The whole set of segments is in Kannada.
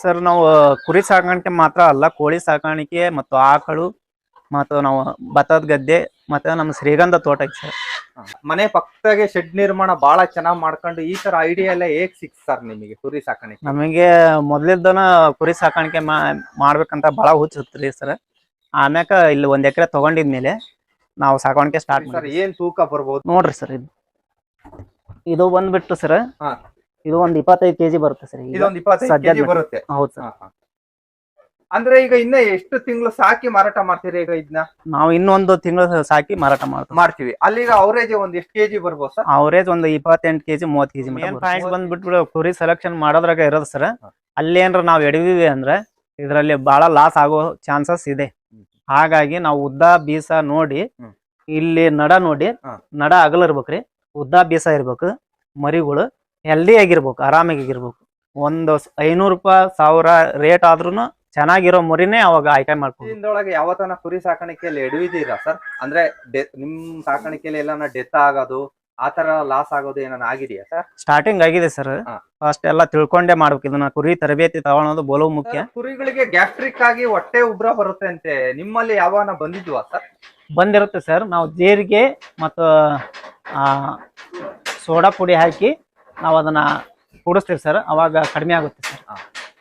ಸರ್ ನಾವು ಕುರಿ ಸಾಕಾಣಿಕೆ ಮಾತ್ರ ಅಲ್ಲ ಕೋಳಿ ಸಾಕಾಣಿಕೆ ಮತ್ತು ಆಕಳು ಮತ್ತು ನಾವು ಭತ್ತದ ಗದ್ದೆ ಮತ್ತೆ ನಮ್ಮ ಶ್ರೀಗಂಧ ತೋಟ ಐತೆ ಸರ್. ಮನೆ ಪಕ್ಕದಾಗೆ ಶೆಡ್ ನಿರ್ಮಾಣ ಬಹಳ ಚೆನ್ನಾಗಿ ಮಾಡ್ಕೊಂಡು ಈ ತರ ಐಡಿಯಾ ಎಲ್ಲ ಹೇಗ್ ಸಿಕ್ ಸರ್ ನಿಮಗೆ ಕುರಿ ಸಾಕಾಣಿಕೆ? ನಮಗೆ ಮೊದ್ಲಿದ್ದನ ಕುರಿ ಸಾಕಾಣಿಕೆ ಮಾಡ್ಬೇಕಂತ ಬಹಳ ಹುಚ್ಚುತ್ರಿ ಸರ್. ಆಮ್ಯಾಕ ಇಲ್ಲಿ ಒಂದ್ ಎಕರೆ ತಗೊಂಡಿದ್ಮೇಲೆ ನಾವು ಸಾಕಾಣಿಕೆ ಸ್ಟಾರ್ಟ್ ಸರ್ ಏನ್ ತೂಕ ಬರ್ಬೋದು? ನೋಡ್ರಿ ಸರ್ ಇದು ಇದು ಬಂದ್ಬಿಟ್ಟು ಸರ್ ಹಾ. ಇದು ಒಂದ್ ಇಪ್ಪತ್ತೈದು ಕೆಜಿ ಬರುತ್ತೆ ಸರ್ ಈಗ. ಇದೊಂದ್ ಇಪ್ಪತ್ತೈದು ಸದ್ಯದ ಕೆಜಿ ಮಟ್ಟಿಗೆ. ಬರುತ್ತೆ. ಹೌದು ಸರ್. ಹಾ, ಹಾ. ಅಂದ್ರೆ ಈಗ ಇನ್ನ ಎಷ್ಟು ತಿಂಗಳು ಸಾಕಿ ಮಾರಾಟ ಮಾಡ್ತೀರಿ ಈಗ ಇದನ್ನ ನಾವು ಇನ್ನೊಂದು ತಿಂಗಳು ಸಾಕಿ ಮಾರಾಟ ಮಾಡ್ತೀವಿ. ಮಾಡ್ತೀವಿ. ಅಲ್ಲಿಗ ಅವರೇಜ್ ಒಂದ್ ಎಷ್ಟು ಕೆಜಿ ಬರ್ಬೋದು ಸರ್? ಅವರೇಜ್ ಒಂದು ಇಪ್ಪತ್ತೆಂಟು ಕೆಜಿ ಮೂವತ್ತು ಕೆಜಿ ಮೇನ್ ಪಾಯಿಂಟ್ ಬಂದ್ಬಿಟ್ಟು ಕುರಿ ಸೆಲೆಕ್ಷನ್ ಮಾಡೋದ್ರಾಗ ಇರೋದು ಸರ್. ಅಲ್ಲೇನ್ರ ನಾವು ಎಡವಿವಿ ಅಂದ್ರೆ ಇದರಲ್ಲಿ ಬಹಳ ಲಾಸ್ ಆಗೋ ಚಾನ್ಸಸ್ ಇದೆ. ಹಾಗಾಗಿ ನಾವು ಉದ್ದ ಬೀಸ ನೋಡಿ ಹ್ಮ್. ಇಲ್ಲಿ ನಡ ನೋಡಿ ಹಾ. ನಡ ಅಗಲ ಇರ್ಬೇಕ್ರಿ. ಉದ್ದ ಬೀಸ ಇರ್ಬೇಕು. ಮರಿಗಳು ಹೆಲ್ದಿ ಆಗಿರ್ಬೇಕು ಆರಾಮಾಗಿರ್ಬೇಕು ಒಂದು ಐನೂರು ರೂಪಾಯಿ ಸಾವಿರ ರೇಟ್ ಆದ್ರೂ ಚೆನ್ನಾಗಿರೋ ಮುರಿನೇ ಅವಾಗ ಆಯ್ಕೆ ಮಾಡ್ಕೊಂಡು ಯಾವತನ ಯಾವತ್ತನ ಕುರಿ ಸಾಕಾಣಿಕೆಯಲ್ಲಿ ಎಡವಿದ್ದೀರಾ ಸರ್? ಅಂದ್ರೆ ನಿಮ್ ಸಾಕಾಣಿಕೆಯಲ್ಲಿ ಎಲ್ಲ ಡೆತ್ ಆಗೋದು ಆತರ ಲಾಸ್ ಆಗೋದು ಏನಾನ ಆಗಿದೆಯಾ ಸರ್? ಸ್ಟಾರ್ಟಿಂಗ್ ಆಗಿದೆ ಸರ್ ಫಸ್ಟ್ ಎಲ್ಲ ತಿಳ್ಕೊಂಡೇ ಮಾಡ್ಬೇಕು. ಇದನ್ನ ಕುರಿ ತರಬೇತಿ ತಗೊಳೋದು ಬೋಲು ಮುಖ್ಯ. ಕುರಿಗಳಿಗೆ ಗ್ಯಾಸ್ಟ್ರಿಕ್ ಆಗಿ ಹೊಟ್ಟೆ ಉಬ್ರ ಬರುತ್ತೆ ಅಂತೆ. ನಿಮ್ಮಲ್ಲಿ ಯಾವನ ಬಂದಿದ್ವಾ ಸರ್? ಬಂದಿರುತ್ತೆ ಸರ್ ನಾವು ಜೀರಿಗೆ ಮತ್ತು ಸೋಡಾ ಪುಡಿ ಹಾಕಿ ನಾವು ಅದನ್ನ ಕೂಡಿಸ್ತೀವಿ ಸರ್. ಅವಾಗ ಕಡಿಮೆ ಆಗುತ್ತೆ ಸರ್.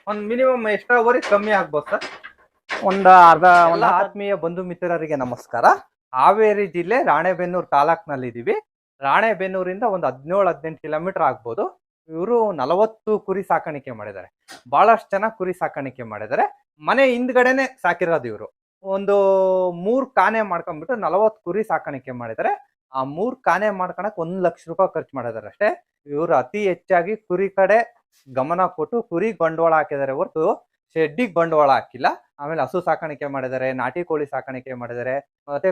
ಒಂದು ಮಿನಿಮಮ್ ಎಷ್ಟಾವರೆಗೆ ಕಮ್ಮಿ ಆಗ್ಬೋದು ಸರ್? ಒಂದು ಅರ್ಧ ಎಲ್ಲ ಒಂದು ಆತ್ಮೀಯ ಬಂಧು ಮಿತ್ರರಿಗೆ ನಮಸ್ಕಾರ. ಹಾವೇರಿ ಜಿಲ್ಲೆ ರಾಣೆಬೆನ್ನೂರು ತಾಲೂಕ್ನಲ್ಲಿದ್ದೀವಿ. ರಾಣೆಬೆನ್ನೂರಿಂದ ಒಂದು ಹದಿನೇಳು ಹದಿನೆಂಟು ಕಿಲೋಮೀಟರ್ ಆಗ್ಬೋದು. ಇವರು ನಲವತ್ತು ಕುರಿ ಸಾಕಾಣಿಕೆ ಮಾಡಿದ್ದಾರೆ. ಬಹಳಷ್ಟು ಜನ ಕುರಿ ಸಾಕಾಣಿಕೆ ಮಾಡಿದ್ದಾರೆ. ಮನೆ ಹಿಂದ್ಗಡೆನೆ ಸಾಕಿರೋದು ಇವರು. ಒಂದು ಮೂರು ಕಾನೆ ಮಾಡ್ಕೊಂಡ್ಬಿಟ್ಟು ನಲವತ್ತು ಕುರಿ ಸಾಕಾಣಿಕೆ ಮಾಡಿದ್ದಾರೆ. ಆ ಮೂರು ಕಾನೆ ಮಾಡ್ಕೊಳಕ್ ಒಂದು ಲಕ್ಷ ರೂಪಾಯಿ ಖರ್ಚು ಮಾಡಿದ್ದಾರೆ ಅಷ್ಟೇ ಇವರು ಅತಿ ಹೆಚ್ಚಾಗಿ ಕುರಿ ಕಡೆ ಗಮನ ಕೊಟ್ಟು ಕುರಿ ಬಂಡವಾಳ ಹಾಕಿದ್ದಾರೆ ಹೊರತು ಶೆಡ್ಡಿಗೆ ಬಂಡವಾಳ ಹಾಕಿಲ್ಲ. ಆಮೇಲೆ ಹಸು ಸಾಕಾಣಿಕೆ ಮಾಡಿದ್ದಾರೆ, ನಾಟಿ ಕೋಳಿ ಸಾಕಾಣಿಕೆ ಮಾಡಿದ್ದಾರೆ, ಮತ್ತೆ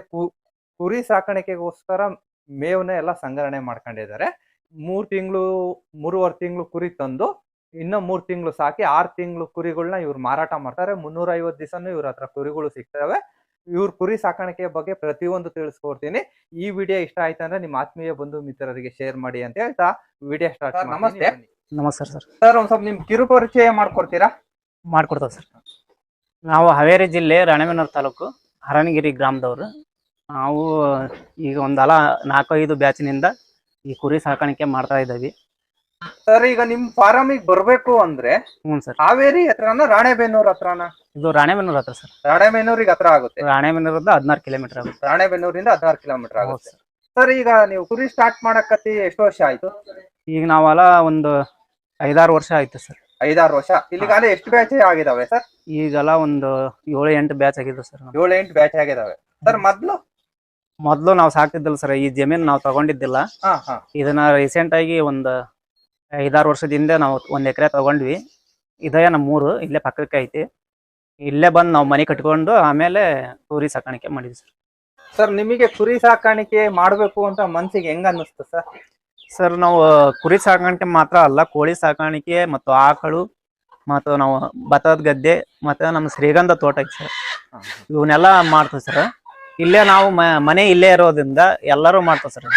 ಕುರಿ ಸಾಕಾಣಿಕೆಗೋಸ್ಕರ ಮೇವನ್ನ ಎಲ್ಲ ಸಂಗ್ರಹಣೆ ಮಾಡ್ಕೊಂಡಿದ್ದಾರೆ. ಮೂರು ತಿಂಗಳು, ಮೂರುವರೆ ತಿಂಗಳು ಕುರಿ ತಂದು, ಇನ್ನೂ ಮೂರು ತಿಂಗಳು ಸಾಕಿ ಆರು ತಿಂಗಳು ಕುರಿಗಳನ್ನ ಇವ್ರು ಮಾರಾಟ ಮಾಡ್ತಾರೆ. ಮುನ್ನೂರ ಐವತ್ತು ದಿವಸನೂ ಇವ್ರ ಹತ್ರ ಕುರಿಗಳು ಸಿಗ್ತವೆ. ಇವ್ರ ಕುರಿ ಸಾಕಾಣಿಕೆ ಬಗ್ಗೆ ಪ್ರತಿಯೊಂದು ತಿಳಿಸ್ಕೊಡ್ತೀನಿ. ಈ ವಿಡಿಯೋ ಇಷ್ಟ ಆಯ್ತಂದ್ರೆ ನಿಮ್ಮ ಆತ್ಮೀಯ ಬಂಧು ಮಿತ್ರರಿಗೆ ಶೇರ್ ಮಾಡಿ ಅಂತ ಹೇಳ್ತಾ ವಿಡಿಯೋ ಸ್ಟಾರ್ಟ್ ನಮಸ್ತೆ. ನಮಸ್ಕಾರ ಸರ್. ಸರ್ ಒಂದ್ ಸ್ವಲ್ಪ ನಿಮ್ ಕಿರು ಪರಿಚಯ ಮಾಡ್ಕೊಡ್ತೀರಾ? ಮಾಡ್ಕೊಡ್ತೇವೆ ಸರ್. ನಾವು ಹಾವೇರಿ ಜಿಲ್ಲೆ ರಾಣೆಬೆನ್ನೂರು ತಾಲೂಕು ಹರಣಗಿರಿ ಗ್ರಾಮದವರು. ನಾವು ಈಗ ಒಂದಲ ನಾಲ್ಕೈದು ಬ್ಯಾಚಿನಿಂದ ಈ ಕುರಿ ಸಾಕಾಣಿಕೆ ಮಾಡ್ತಾ ಇದ್ದೀವಿ. ಸರ್ ಈಗ ನಿಮ್ ಫಾರಮಿಗೆ ಬರ್ಬೇಕು ಅಂದ್ರೆ ಹ್ಞೂ ಸರ್. ಹಾವೇರಿ ಹತ್ರನ ರಾಣೆಬೆನ್ನೂರ್ ಹತ್ರನ? ಇದು ರಾಣೆಬೆನ್ನೂರ್ ಹತ್ರ ಸರ್. ರಾಣೆಬೆನ್ನೂರಿಗೆ ಹತ್ರ ಆಗುತ್ತೆ. ರಾಣೆಬೆನ್ನೂರಿಂದ ಹದಿನಾರು ಕಿಲೋಮೀಟರ್ ಆಗುತ್ತೆ. ರಾಣೆಬೆನ್ನೂರಿಂದ ಹದಿನಾರು ಕಿಲೋಮೀಟರ್ ಆಗುತ್ತೆ. ಸರ್ ಈಗ ನೀವು ಕುರಿ ಸ್ಟಾರ್ಟ್ ಮಾಡಕತ್ತಿ ಎಷ್ಟು ವರ್ಷ ಆಯ್ತು? ಈಗ ನಾವೆಲ್ಲ ಒಂದು ಐದಾರು ವರ್ಷ ಆಯ್ತು ಸರ್. ಐದಾರು ವರ್ಷ. ಇಲ್ಲಿಗಾಲೇ ಎಷ್ಟು ಬ್ಯಾಚ್ ಆಗಿದಾವೆ ಸರ್? ಈಗೆಲ್ಲ ಒಂದು ಏಳು ಎಂಟು ಬ್ಯಾಚ್ ಆಗಿದೆ ಸರ್ ಏಳು ಎಂಟು ಬ್ಯಾಚ್ ಆಗಿದಾವೆ. ಸರ್ ಮೊದ್ಲು? ಮೊದ್ಲು ನಾವು ಸಾಕ್ತಿದ್ದಿಲ್ಲ ಸರ್. ಈ ಜಮೀನ್ ನಾವು ತಗೊಂಡಿದ್ದಿಲ್ಲ. ಹಾ ಹಾ. ಇದನ್ನ ರೀಸೆಂಟ್ ಆಗಿ ಒಂದು ಐದಾರು ವರ್ಷದಿಂದ ನಾವು ಒಂದ್ ಎಕರೆ ತಗೊಂಡ್ವಿ. ಇದಯ ನಮ್ಮ ಮೂರು ಇಲ್ಲೇ ಪಕ್ಕಕ್ಕೆ ಐತಿ. ಇಲ್ಲೇ ಬಂದು ನಾವು ಮನೆ ಕಟ್ಕೊಂಡು ಆಮೇಲೆ ಕುರಿ ಸಾಕಾಣಿಕೆ ಮಾಡಿದ್ವಿ ಸರ್. ಸರ್ ನಿಮಗೆ ಕುರಿ ಸಾಕಾಣಿಕೆ ಮಾಡಬೇಕು ಅಂತ ಮನಸ್ಸಿಗೆ ಹೆಂಗ ಅನ್ನಿಸ್ತು ಸರ್? ಸರ್ ನಾವು ಕುರಿ ಸಾಕಾಣಿಕೆ ಮಾತ್ರ ಅಲ್ಲ ಕೋಳಿ ಸಾಕಾಣಿಕೆ ಮತ್ತು ಆಕಳು ಮತ್ತು ನಾವು ಭತ್ತದ ಗದ್ದೆ ಮತ್ತು ನಮ್ಮ ಶ್ರೀಗಂಧ ತೋಟ ಐತೆ ಸರ್. ಇವನ್ನೆಲ್ಲ ಮಾಡ್ತೀವಿ ಸರ್. ಇಲ್ಲೇ ನಾವು ಮನೆ ಇಲ್ಲೇ ಇರೋದ್ರಿಂದ ಎಲ್ಲರೂ ಮಾಡ್ತೀವಿ ಸರ್.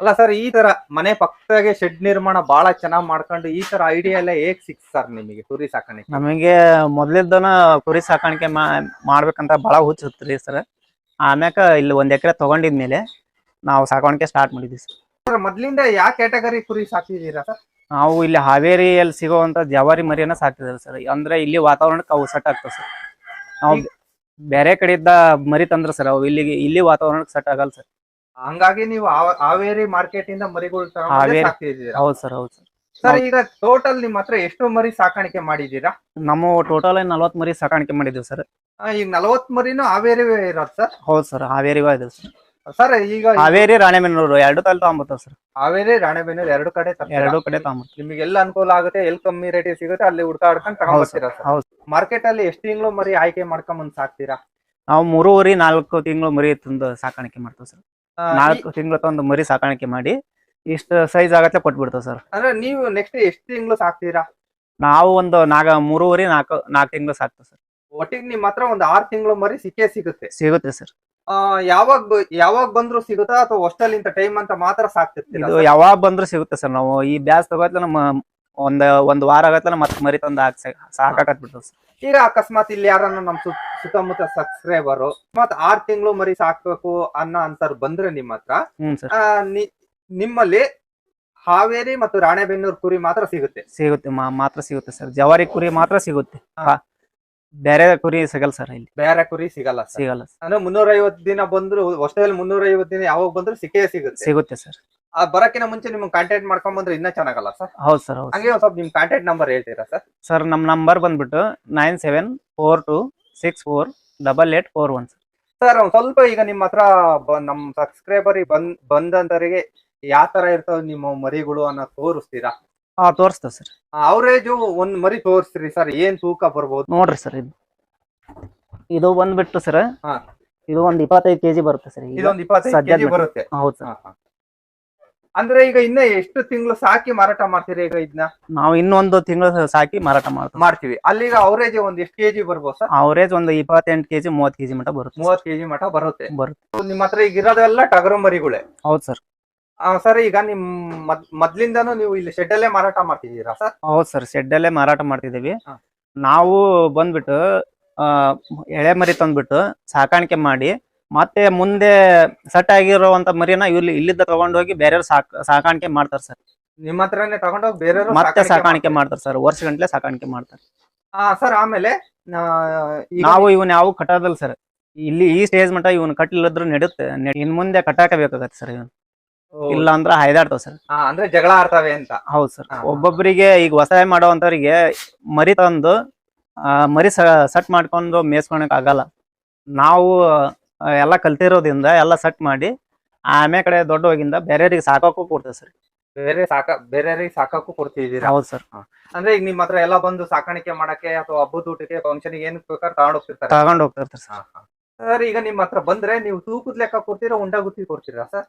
ಅಲ್ಲ ಸರ್ ಈ ತರ ಮನೆ ಪಕ್ಕದಾಗೆ ಶೆಡ್ ನಿರ್ಮಾಣ ಬಹಳ ಚೆನ್ನಾಗಿ ಮಾಡ್ಕೊಂಡು ಈ ತರ ಐಡಿಯಾ ಎಲ್ಲ ಹೇಗ್ ಸಿಕ್ ಸರ್ ನಿಮಗೆ ಕುರಿ ಸಾಕಾಣಿಕೆ? ನಮಗೆ ಮೊದ್ಲಿದ್ದನ ಕುರಿ ಸಾಕಾಣಿಕೆ ಮಾ ಮಾಡ್ಬೇಕಂತ ಬಹಳ ಹುಚ್ಚುತ್ರಿ ಸರ್. ಆಮ್ಯಾಕ ಇಲ್ಲಿ ಒಂದ್ ಎಕರೆ ತಗೊಂಡಿದ್ಮೇಲೆ ನಾವು ಸಾಕಾಣಿಕೆ ಸ್ಟಾರ್ಟ್ ಮಾಡಿದ್ವಿ ಸರ್. ಸರ್ ಮೊದ್ಲಿಂದ ಯಾವ ಕ್ಯಾಟಗರಿ ಕುರಿ ಸಾಕಿದೀರಾ ಸರ್? ನಾವು ಇಲ್ಲಿ ಹಾವೇರಿಯಲ್ಲಿ ಸಿಗೋವಂತ ಜವಾರಿ ಮರಿಯನ್ನ ಸಾಕ್ತಿದ್ದೇವೆ ಸರ್. ಅಂದ್ರೆ ಇಲ್ಲಿ ವಾತಾವರಣಕ್ಕೆ ಅವು ಸೆಟ್ ಆಗ್ತದೆ ಸರ್. ನಾವು ಬೇರೆ ಕಡೆಯಿಂದ ಮರಿ ತಂದ್ರ ಸರ್ ಅವು ಇಲ್ಲಿಗೆ ಇಲ್ಲಿ ವಾತಾವರಣಕ್ಕೆ ಸೆಟ್ ಆಗಲ್ಲ ಸರ್. ಹಂಗಾಗಿ ನೀವು ಹಾವ- ಹಾವೇರಿ ಮಾರ್ಕೆಟ್ ಇಂದ ಮರಿಗಳು ಹೌದು ಸರ್ ಹೌದು ಸರ್. ಸರ್ ಈಗ ಟೋಟಲ್ ನಿಮ್ಮ ಹತ್ರ ಎಷ್ಟು ಮರಿ ಸಾಕಾಣಿಕೆ ಮಾಡಿದೀರಾ ನಮ್ಮ ಟೋಟಲ್ ನಲ್ವತ್ತು ಮರಿ ಸಾಕಾಣಿಕೆ ಮಾಡಿದ್ವಿ ಸರ್. ಈಗ ನಲವತ್ ಮರಿನೂ ಹಾವೇರಿ ಇರೋದು ಸರ್? ಹೌದು ಸರ್ ಹಾವೇರಿ ಸರ್. ಸರ್ ಈಗ ಹಾವೇರಿ ರಾಣೆಬೆನ್ನೂರು ಎರಡು ತಲೆ ತಗೊಂಬರ್ತಾವ ಸರ್. ಹಾವೇರಿ ರಾಣೆಬೆನ್ನೂರು ಎರಡು ಕಡೆ? ಎರಡು ಕಡೆ ತಗೊಂಬರ್ತೀವಿ ನಿಮಗೆ ಎಲ್ಲ ಅನುಕೂಲ ಆಗುತ್ತೆ ಎಲ್ಲಿ ಕಮ್ಮಿ ರೇಟ್ ಸಿಗುತ್ತೆ ಅಲ್ಲಿ ಹುಡ್ಕಾಡ್ಕೊಂಡು ತಗೊಂಡ್ಬರ್ತೀರಾ ಸರ್ ಹೌದು ಮಾರ್ಕೆಟ್ ಅಲ್ಲಿ ಎಷ್ಟು ತಿಂಗಳು ಮರಿ ಆಯ್ಕೆ ಮಾಡ್ಕೊಂಡ್ ಬಂದ್ ಸಾಕ್ತೀರಾ? ನಾವು ಮೂರುವರಿ ನಾಲ್ಕು ತಿಂಗಳು ಮರಿ ತಂದು ಸಾಕಾಣಿಕೆ ಮಾಡ್ತೇವೆ ಸರ್. ನಾಲ್ಕು ತಿಂಗಳ ತಂದು ಮರಿ ಸಾಕಾಣಿಕೆ ಮಾಡಿ ಇಷ್ಟು ಸೈಜ್ ಆಗತ್ತೆ ಕೊಟ್ಬಿಡ್ತೇವೆ ಸರ್ ಅಂದ್ರೆ ನೀವು ನೆಕ್ಸ್ಟ್ ಎಷ್ಟು ತಿಂಗಳು ಸಾಕ್ತೀರಾ? ನಾವು ಒಂದು ನಾಗ ಮೂರುವರೆ ನಾಲ್ಕು ನಾಲ್ಕು ತಿಂಗಳು ಸಾಕ್ತೇವೆ ಸರ್ ಒಟ್ಟಿಗೆ ನಿಮ್ ಹತ್ರ ಒಂದು ಆರ್ ತಿಂಗಳು ಮರಿ ಸಿಕ್ಕೇ ಸಿಗುತ್ತೆ. ಸಿಗುತ್ತೆ ಸರ್ ಆ, ಯಾವಾಗ ಯಾವಾಗ ಬಂದ್ರು ಸಿಗುತ್ತಾ ಅಥವಾ ಹೊಸ್ಟಲ್ ಇಂತ ಟೈಮ್ ಅಂತ ಮಾತ್ರ ಸಾಕ್ತಿರ್ತೀವಿ ಯಾವಾಗ ಬಂದ್ರು ಸಿಗುತ್ತೆ ಸರ್ ನಾವು ಈ ಬ್ಯಾಸ್ ತಗೋತ್ಲೆ ನಮ್ಮ ಒಂದ್ ಒಂದ್ ವಾರ ಆಗತ್ತಲ್ಲ ಮತ್ ಮರಿ ತಂದ್ ಹಾಕ್ ಸಾಕಾಕತ್ ಬಿಡ್ತದ ಈಗ ಅಕಸ್ಮಾತ್ ಇಲ್ಲಿ ಯಾರನ್ನ ನಮ್ ಸುತ್- ಸುತ್ತಮುತ್ತ ಸಬ್ಸ್ಕ್ರೈಬರು ಮತ್ ಆರ್ ತಿಂಗಳು ಮರಿ ಸಾಕ್ಬೇಕು ಅನ್ನೋ ಅಂತರ್ ಬಂದ್ರೆ ನಿಮ್ಮ ಹತ್ರ ಹ್ಞೂ ಸರ್. ಆ, ನಿ- ನಿಮ್ಮಲ್ಲಿ ಹಾವೇರಿ ಮತ್ತು ರಾಣೆಬೆನ್ನೂರು ಕುರಿ ಮಾತ್ರ ಸಿಗುತ್ತೆ. ಸಿಗುತ್ತೆ ಮಾ- ಮಾತ್ರ ಸಿಗುತ್ತೆ ಸರ್. ಜವಾರಿ ಕುರಿ ಮಾತ್ರ ಸಿಗುತ್ತೆ. ಹಾ. ಬೇರೆ ಕುರಿ ಸಿಗಲ್ಲ ಸರ್ ಇಲ್ಲಿ. ಬೇರೆ ಕುರಿ ಸಿಗಲ್ಲ ಸಿಗಲ್ಲ sir. ಅಂದ್ರೆ ಮುನ್ನೂರ ಐವತ್ತು ದಿನ ಬಂದ್ರು ವರ್ಷದಲ್ಲಿ ಮುನ್ನೂರ ಐವತ್ತು ದಿನ ಯಾವಾಗ ಬಂದ್ರು ಸಿಕ್ಕೇ ಸಿಗುತ್ತೆ. ಸಿಗುತ್ತೆ ಸರ್ ಆ ಬರಕಿನ ಮುಂಚೆ ನಿಮ್ಗೆ ಕಾಂಟ್ಯಾಕ್ಟ್ ಮಾಡ್ಕೊಂಡ್ ಬಂದ್ರೆ ಇನ್ನೂ ಚೆನ್ನಾಗಲ್ಲ ಸರ್ ಹೌದು ಸರ್ ಹೌದು ಹಂಗೆ ಒಂದ್ ಸ್ವಲ್ಪ ನಿಮ್ ಕಾಂಟ್ಯಾಕ್ಟ್ ನಂಬರ್ ಹೇಳ್ತೀರಾ ಸರ್ ಸರ್ ನಮ್ಮ ನಂಬರ್ ಬಂದ್ಬಿಟ್ಟು nine seven four two six four double eight four one sir sir ಒಂದ್ ಸ್ವಲ್ಪ ಈಗ ನಿಮ್ಮ ಹತ್ರ ಬ- ನಮ್ ಸಬ್ಸ್ಕ್ರೈಬರ್ ಬಂದ್ ಬಂದಂತರಿಗೆ ಯಾವ ತರ ಇರ್ತಾವ ನಿಮ್ಮ ಮರಿಗಳು ಅನ್ನೋ ತೋರಿಸ್ತೀರಾ? ಹಾ ತೋರಿಸ್ತೇವೆ ಸರ್. ಅವರೇಜು ಒಂದ್ ಮರಿ ತೋರಿಸ್ರಿ ಸರ್ ಏನ್ ತೂಕ ಬರ್ಬೋದು? ನೋಡ್ರಿ ಸರ್ ಇದು. ಇದು ಬಂದ್ಬಿಟ್ಟು ಸರ್ ಹಾ. ಇದು ಒಂದ್ ಇಪ್ಪತ್ತೈದು ಕೆಜಿ ಬರುತ್ತೆ ಸರ್ ಈಗ. ಇದೊಂದ್ ಇಪ್ಪತ್ತೈದು ಸದ್ಯದ ಕೆಜಿ. ಬರುತ್ತೆ. ಹೌದು ಸರ್. ಹಾ, ಹಾ. ಅಂದ್ರೆ ಈಗ ಇನ್ನ ಎಷ್ಟು ತಿಂಗಳು ಸಾಕಿ ಮಾರಾಟ ಮಾಡ್ತೀರಿ ಈಗ ಇದನ್ನ ನಾವು ಇನ್ನೊಂದು ತಿಂಗಳು ಸಾಕಿ ಮಾರಾಟ ಮಾಡ್ತೀವಿ. ಮಾಡ್ತೀವಿ. ಅಲ್ಲಿಗ ಅವರೇಜ್ ಒಂದ್ ಎಷ್ಟು ಕೆಜಿ ಬರ್ಬೋದು ಸರ್? ಅವರೇಜ್ ಒಂದು ಇಪ್ಪತ್ತೆಂಟು ಕೆಜಿ ಮೂವತ್ತು ಕೆಜಿ ಮಟ್ಟ ಬರುತ್ತೆ ಮೂವತ್ ಕೆಜಿ ಮಟ ಬರುತ್ತೆ. ಬರುತ್ತೆ. ನಿಮ್ಮ ಹತ್ರ ಈಗ ಇರೋದೆಲ್ಲ ಟಗರು ಮರಿಗಳೇ. ಹೌದು ಸರ್. ಸರ್ ಈಗ ನಿಮ್ ಮೊದ್ಲಿಂದ ಮೊದ್ಲಿಂದಾನು ನೀವು ಇಲ್ಲಿ ಶೆಡ್ ಅಲ್ಲೇ ಮಾರಾಟ ಮಾಡ್ತಿದ್ದೀರಾ ಸರ್? ಹೌದ್ ಸರ್ ಶೆಡ್ಡಲ್ಲೇ ಮಾರಾಟ ಮಾಡ್ತಿದೀವಿ ಹಾ. ನಾವು ಬಂದ್ಬಿಟ್ಟು ಆ, ಎಳೆ ಮರಿ ತಂದ್ಬಿಟ್ಟು ಸಾಕಾಣಿಕೆ ಮಾಡಿ ಮತ್ತೆ ಮುಂದೆ ಸೆಟ್ ಆಗಿರುವಂತ ಮರಿನ ಇಲ್ಲಿ ಇಲ್ಲಿದ್ದ ತಗೊಂಡೋಗಿ ಬೇರೆ ಸಾಕ್ ಸಾಕಾಣಿಕೆ ಮಾಡ್ತಾರೆ ಸರ್. ನಿಮ್ಮ ಹತ್ರನೇ ತಗೊಂಡೋಗಿ ಬೇರೆ ಮತ್ತೆ ಸಾಕಾಣಿಕೆ ಮಾಡ್ತಾರೆ. ಸರ್ ವರ್ಷ ಗಂಟ್ಲೆ ಸಾಕಾಣಿಕೆ ಮಾಡ್ತಾರೆ. ಸರ್ ಆಮೇಲೆ ಆ, ಈಗ ನಾವು ಇವನ್ ಯಾವ ಕಟ್ಟೋದಿಲ್ಲ ಸರ್. ಇಲ್ಲಿ ಈ ಸ್ಟೇಜ್ ಮಟ್ಟ ಇವನ್ ಕಟ್ಲಿಲ್ಲದ್ರು ನಡೆಯುತ್ತೆ ಇನ್ ಮುಂದೆ ಕಟ್ಟಾಕ ಬೇಕಾಗತ್ತೆ ಸರ್ ಇವನ್. ಇಲ್ಲ ಅಂದ್ರೆ ಹೈದಾಡ್ತಾವ ಸರ್. ಅಂದ್ರೆ ಜಗಳ ಆಡ್ತಾವೆ ಅಂತ. ಹೌದು ಸರ್. ಒಬ್ಬೊಬ್ಬರಿಗೆ ಈಗ ವಸಾಯ ಮಾಡೋವಂಥವ್ರಿಗೆ ಮರಿ ತಂದು ಮರಿ ಸೆಟ್ ಮಾಡ್ಕೊಂಡು ಮೇಯ್ಸ್ಕೊಳಕ್ ಆಗಲ್ಲ. ನಾವು ಎಲ್ಲ ಕಲ್ತಿರೋದ್ರಿಂದ ಎಲ್ಲ ಸೆಟ್ ಮಾಡಿ ಆಮೇಲೆ ಕಡೆ ದೊಡ್ಡ ಹೋಗಿಂದ ಬೇರೆಯವ್ರಿಗೆ ಸಾಕಾಕು ಕೊಡ್ತೇವೆ ಸರ್. ಬೇರೆ ಸಾಕ ಬೇರೆಯವ್ರಿಗೆ ಸಾಕಕ್ಕೂ ಕೊಡ್ತಿದ್ದೀರಾ? ಹೌದು ಸರ್. ಅಂದ್ರೆ ಈಗ ನಿಮ್ಮ ಹತ್ರ ಎಲ್ಲ ಬಂದು ಸಾಕಾಣಿಕೆ ಮಾಡಕ್ಕೆ ಅಥವಾ ಹಬ್ಬದ ಊಟಕ್ಕೆ ಫಂಕ್ಷನ್ ಏನ್ ಬೇಕಾದ್ರೆ ತಗೊಂಡ್ ಹೋಗ್ತಿರ್ತಾರೆ. ತಗೊಂಡ್ ಹೋಗ್ತಿರ್ತಾರೆ ಸರ್. ಸರ್ ಈಗ ನಿಮ್ಮ ಹತ್ರ ಬಂದ್ರೆ ನೀವು ತೂಕದ ಲೆಕ್ಕ ಕೊಡ್ತೀರಾ ಉಂಡಾಗುತ್ತಿ ಕೊಡ್ತೀರಾ ಸರ್?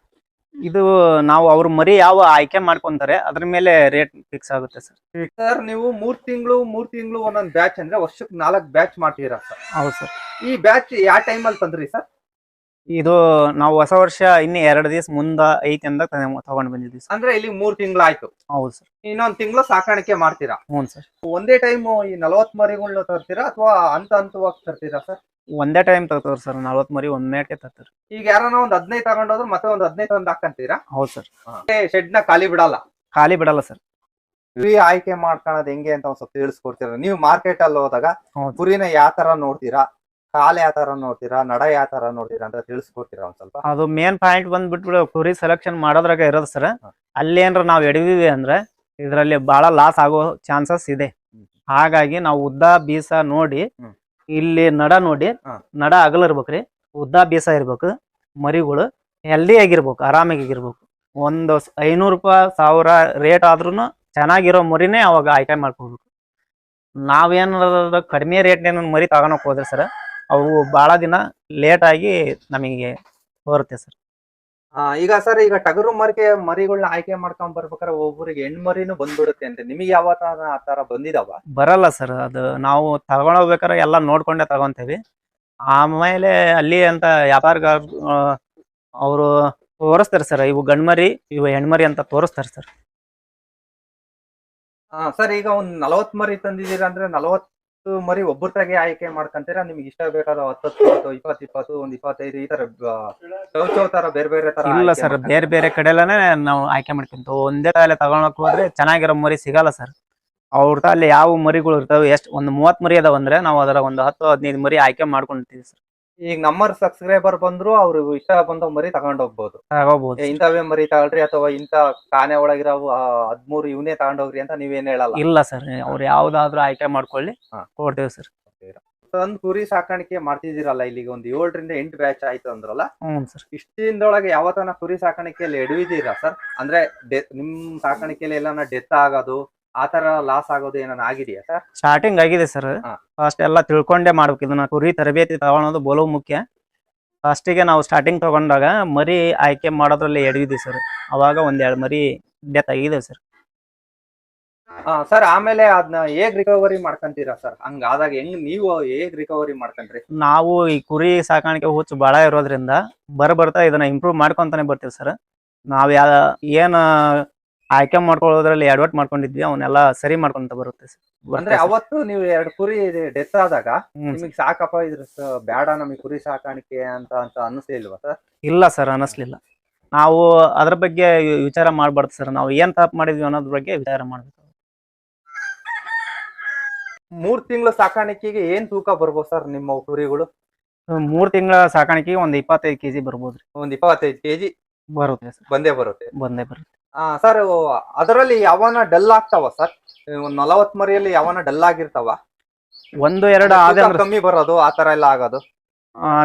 ಇದು ನಾವು ಅವ್ರ ಮರಿ ಯಾವ ಆಯ್ಕೆ ಮಾಡ್ಕೊಂತಾರೆ ಅದ್ರ ಮೇಲೆ ರೇಟ್ ಫಿಕ್ಸ್ ಆಗುತ್ತೆ ಸರ್ ಸರ್ ನೀವು ಮೂರ್ ತಿಂಗಳು ಮೂರ್ ತಿಂಗಳು ಒಂದೊಂದ್ ಬ್ಯಾಚ್ ಅಂದ್ರೆ ವರ್ಷಕ್ಕೆ ನಾಲ್ಕು ಬ್ಯಾಚ್ ಮಾಡ್ತೀರಾ ಸರ್ ಹೌದು ಸರ್ ಈ ಬ್ಯಾಚ್ ಯಾವ ಅಲ್ಲಿ ತಂದ್ರಿ ಸರ್ ಇದು ನಾವು ಹೊಸ ವರ್ಷ ಇನ್ನು ಎರಡು ದಿವಸ ಮುಂದ ಐತಿ ಅಂದ ತಗೊಂಡ್ ಬಂದಿದ್ವಿ ಸರ್ ಅಂದ್ರೆ ಇಲ್ಲಿ ಮೂರ್ ತಿಂಗಳು ಆಯ್ತು. ಹೌದು ಸರ್ ಇನ್ನೊಂದ್ ತಿಂಗಳು ಸಾಕಾಣಿಕೆ ಮಾಡ್ತೀರಾ? ಹ್ಞೂ ಸರ್ ಒಂದೇ ಟೈಮ್ ಈ ನಲವತ್ ಮರಿಗಳನ್ನ ತರ್ತೀರಾ ಅಥವಾ ಹಂತ ಹಂತವಾಗಿ ತರ್ತೀರಾ ಸರ್ ಒಂದೇ ಟೈಮ್ ತಗೋತಾರ ಸರ್ ನಲ್ವತ್ ಮರಿ ಒಮ್ಮೆಗೆ ತರ್ತಾರ ಈಗ ಯಾರನ್ನ ಒಂದ್ ಹದಿನೈದು ತಗೊಂಡೋದ್ರೆ ಮತ್ತೆ ಒಂದ್ ಹದಿನೈದು ತಂದು ಹಾಕಂತೀರಾ ಹೌದ್ ಸರ್ ಶೆಡ್ನ ಖಾಲಿ ಬಿಡಲ್ಲ? ಖಾಲಿ ಬಿಡಲ್ಲ ಸರ್ ಕುರಿ ಆಯ್ಕೆ ಮಾಡ್ಕೊಳದ್ ಹೆಂಗೆ ಅಂತ ಒಂದ್ ಸ್ವಲ್ಪ ತಿಳಿಸ್ಕೊಡ್ತೀರಾ? ನೀವು ಮಾರ್ಕೆಟ್ ಅಲ್ಲಿ ಹೋದಾಗ ಪುರಿನ ಕುರಿನ ಯಾವ ತರ ನೋಡ್ತೀರಾ? ಕಾಲ್ ಯಾವ ತರ ನೋಡ್ತೀರಾ? ನಡ ಯಾವ ತರ ನೋಡ್ತೀರಾ ಅಂತ ತಿಳಿಸ್ಕೊಡ್ತೀರಾ ಒಂದ್ ಸ್ವಲ್ಪ? ಅದು ಮೇನ್ ಪಾಯಿಂಟ್ ಬಂದ್ಬಿಟ್ಬಿಡ ಕುರಿ ಸೆಲೆಕ್ಷನ್ ಮಾಡೋದ್ರಾಗ ಇರೋದು ಸರ್ ಅಲ್ಲಿ ಅಲ್ಲೇನ್ರ ನಾವ್ ಎಡವಿವಿ ಅಂದ್ರೆ ಇದ್ರಲ್ಲಿ ಬಹಳ ಲಾಸ್ ಆಗೋ ಚಾನ್ಸಸ್ ಇದೆ. ಹಾಗಾಗಿ ನಾವು ಉದ್ದ ಬೀಸ ನೋಡಿ ಹ್ಮ್. ಇಲ್ಲಿ ನಡ ನೋಡಿ ನಡ ಅಗಲ ಇರ್ಬೇಕ್ರಿ. ಉದ್ದ ಬೀಸ ಇರ್ಬೇಕು ಮರಿಗಳು ಹೆಲ್ದಿ ಆಗಿರ್ಬೇಕು ಆರಾಮಾಗಿರ್ಬೇಕು ಒಂದು ಐನೂರು ರೂಪಾಯಿ ಸಾವಿರ ರೇಟ್ ಆದ್ರೂ ಚೆನ್ನಾಗಿರೋ ಮರಿನೇ ಅವಾಗ ಆಯ್ಕೆ ಮಾಡ್ಕೋಬೇಕು. ನಾವೇನಾರ ಕಡಿಮೆ ರೇಟ್ ಮರಿ ತಗೊಳಕ್ ಹೋದ್ರೆ ಸರ್ ಅವು ಬಹಳ ದಿನ ಲೇಟ್ ಆಗಿ ನಮಗೆ ಬರುತ್ತೆ ಸರ್. ಆ, ಈಗ ಸರ್ ಈಗ ಟಗರು ಮರಿಗೆ ಮರಿಗಳನ್ನ ಆಯ್ಕೆ ಮಾಡ್ಕೊಂಡ್ ಬರ್ಬೇಕಾದ್ರೆ ಒಬ್ಬರಿಗೆ ಹೆಣ್ಣು ಮರಿನೂ ಬಂದ್ಬಿಡುತ್ತೆ ಅಂತ. ನಿಮಗೆ ಯಾವ ತರ ಆ ತರ ಬಂದಿದಾವ? ಬರಲ್ಲ ಸರ್ ಅದು ನಾವು ತಗೊಂಡೋಗ್ಬೇಕಾದ್ರೆ ಎಲ್ಲ ನೋಡ್ಕೊಂಡೇ ತಗೊಂತೀವಿ. ಆಮೇಲೆ ಅಲ್ಲಿ ಅಂತ ವ್ಯಾಪಾರಿಗ ಅವರು ತೋರಿಸ್ತಾರೆ ಸರ್ ಇವು ಗಂಡ್ಮರಿ ಇವು ಹೆಣ್ಮರಿ ಅಂತ ತೋರಿಸ್ತಾರೆ ಸರ್. ಸರ್ ಈಗ ಒಂದ್ ನಲವತ್ ಮರಿ ತಂದಿದ್ದೀರಾ ಅಂದ್ರೆ ನಲವತ್ತು ಮರಿ ಒಬ್ಬರ್ತಾಗೆ ಆಯ್ಕೆ ಮಾಡ್ಕೊಂತೀರಾ? ನಿಮ್ಗೆ ಇಷ್ಟ ಬೇಕಾದ ಹತ್ತತ್ತು ಅಥವಾ ಇಪ್ಪತ್ತು ಇಪ್ಪತ್ತು ಒಂದ್ ಇಪ್ಪತ್ತೈದು ಈ ತರ ಚೌ ಚೌ ತರ ಬೇರೆ ಬೇರೆ ತರ ಇಲ್ಲ ಸರ್? ಬೇರೆ ಬೇರೆ ಕಡೆಲಾನೆ ನಾವು ಆಯ್ಕೆ ಮಾಡ್ಕೊಂತೀವಿ. ಒಂದೇ ತಲೆ ತಗೊಳಕ್ ಹೋದ್ರೆ ಚೆನ್ನಾಗಿರೋ ಮರಿ ಸಿಗಲ್ಲ ಸರ್. ಅವ್ರ ಅಲ್ಲಿ ಯಾವ ಮರಿಗಳು ಇರ್ತಾವೆ ಎಷ್ಟು ಒಂದು ಮೂವತ್ ಮರಿ ಅದಾವ ಅಂದ್ರೆ ನಾವು ಅದರ ಒಂದು ಹತ್ತು ಹದಿನೈದು ಮರಿ ಆಯ್ಕೆ ಮಾಡ್ಕೊಂಡಿರ್ತೀವಿ ಸರ್. ಈಗ ನಮ್ಮರ್ ಸಬ್ಸ್ಕ್ರೈಬರ್ ಬಂದ್ರು ಅವ್ರು ಇಷ್ಟ ಬಂದ ಮರಿ ತಗೊಂಡ್ ಹೋಗ್ಬೋದು. ತಗೋಬಹುದು ಇಂಥವೇ ಮರಿ ತಗೊಳ್ರಿ ಅಥವಾ ಇಂಥ ಕಾನೆ ಒಳಗಿರೋ ಹದ್ಮೂರು ಇವನೇ ತಗೊಂಡೋಗ್ರಿ ಅಂತ ನೀವೇನ್ ಹೇಳಲ್ಲ. ಇಲ್ಲ ಸರ್ ಅವ್ರು ಯಾವ್ದಾದ್ರು ಆಯ್ಕೆ ಮಾಡ್ಕೊಳ್ಳಿ. ಕೊಡ್ತೇವೆ ಸರ್. ಒಂದ್ ಕುರಿ ಸಾಕಾಣಿಕೆ ಮಾಡ್ತಿದ್ದೀರಲ್ಲ ಇಲ್ಲಿಗೆ ಒಂದ್ ಏಳರಿಂದ ಎಂಟು ಬ್ಯಾಚ್ ಆಯ್ತು ಅಂದ್ರಲ್ಲ? ಇಷ್ಟಿಂದೊಳಗೆ ಯಾವತ್ತನ ಕುರಿ ಸಾಕಾಣಿಕೆಯಲ್ಲಿ ಎಡವಿದ್ದೀರಾ ಸರ್? ಅಂದ್ರೆ ನಿಮ್ ಸಾಕಾಣಿಕೆಯಲ್ಲಿ ಎಲ್ಲಾನ ಡೆತ್ ಆಗೋದು ಆತರ ಲಾಸ್ ಆಗೋದು ಏನಾನ ಆಗಿದೆಯಾ ಸರ್ ಸ್ಟಾರ್ಟಿಂಗ್ ಆಗಿದೆ ಸರ್ ಹಾ. ಫಸ್ಟ್ ಎಲ್ಲ ತಿಳ್ಕೊಂಡೇ ಮಾಡ್ಬೇಕು. ಇದನ್ನ ಕುರಿ ತರಬೇತಿ ತಗೊಳೋದು ಬೋಲೋ ಮುಖ್ಯ. ಫಸ್ಟಿಗೆ ನಾವು ಸ್ಟಾರ್ಟಿಂಗ್ ತಗೊಂಡಾಗ ಮರಿ ಆಯ್ಕೆ ಮಾಡೋದ್ರಲ್ಲಿ ಎಡವಿದ್ವಿ ಸರ್ ಅವಾಗ ಒಂದೆರಡು ಎರಡು ಮರಿ ಡೆತ್ ಆಗಿದೆ ಸರ್ ಸರ್ ಆಮೇಲೆ ಅದನ್ನ ಹೇಗ್ ರಿಕವರಿ ಮಾಡ್ಕೊಂತೀರಾ ಸರ್ ಹಂಗಾದಾಗ ಹೆಂಗ್ ನೀವು ಹೇಗ್ ರಿಕವರಿ ಮಾಡ್ಕೊಂಡ್ರಿ? ನಾವು ಈ ಕುರಿ ಸಾಕಾಣಿಕೆ ಹುಚ್ಚು ಬಹಳ ಇರೋದ್ರಿಂದ ಬರ ಬರ್ತಾ ಇದನ್ನ ಇಂಪ್ರೂವ್ ಮಾಡ್ಕೊಂತಾನೆ ಬರ್ತೀವಿ ಸರ್ ನಾವ್ ಯಾ ಏನ್ ಆಯ್ಕೆ ಮಾಡ್ಕೊಳ್ಳೋದ್ರಲ್ಲಿ ಅಡ್ವರ್ಟ್ ಮಾಡ್ಕೊಂಡಿದ್ವಿ ಅವನ್ನೆಲ್ಲ ಸರಿ ಮಾಡ್ಕೊಂತ ಬರುತ್ತೆ ಸರ್ ಅಂದ್ರೆ ಅವತ್ತು ನೀವು ಎರಡು ಕುರಿ ಡೆತ್ ಆದಾಗ ಹ್ಮ್. ನಿಮಗೆ ಸಾಕಪ್ಪ? ಇದ್ರ ಸ- ಬೇಡ ನಮಗೆ ಕುರಿ ಸಾಕಾಣಿಕೆ ಅಂತ ಅಂತ ಅನಿಸ್ಲಿಲ್ವಾ ಸರ್? ಇಲ್ಲ ಸರ್ ಅನ್ನಿಸ್ಲಿಲ್ಲ ನಾವು ಅದ್ರ ಬಗ್ಗೆ ವಿಚಾರ ಮಾಡ್ಬಾರ್ದು ಸರ್. ನಾವು ಏನ್ ತಪ್ಪು ಮಾಡಿದ್ವಿ ಅನ್ನೋದ್ರ ಬಗ್ಗೆ ವಿಚಾರ ಮಾಡ್ಬೇಕು. ಮೂರ್ ತಿಂಗಳ ಸಾಕಾಣಿಕೆಗೆ ಏನ್ ತೂಕ ಬರ್ಬೋದು ಸರ್ ನಿಮ್ಮ ಕುರಿಗಳು? ಮೂರ್ ತಿಂಗಳ ಸಾಕಾಣಿಕೆಗೆ ಒಂದ್ ಇಪ್ಪತ್ತೈದು ಕೆಜಿ ಬರ್ಬೋದ್ರಿ. ಒಂದ್ ಇಪ್ಪತ್ತೈದು ಕೆಜಿ ಬರುತ್ತೆ ಸರ್. ಬಂದೇ ಬರುತ್ತೆ. ಬಂದೇ ಬರುತ್ತೆ. ಸರ್ ಅದರಲ್ಲಿ ಯಾವನ ಡಲ್ ಆಗ್ತಾವ ಸರ್ ಒಂದ್ ನಲವತ್ ಮರಿಯಲ್ಲಿ ಯಾವನ ಡಲ್ ಆಗಿರ್ತಾವ? ಒಂದು ಎರಡು ಆದ್ರೆ ಕಮ್ಮಿ ಬರೋದು ಆ ತರ ಎಲ್ಲ ಆಗೋದು?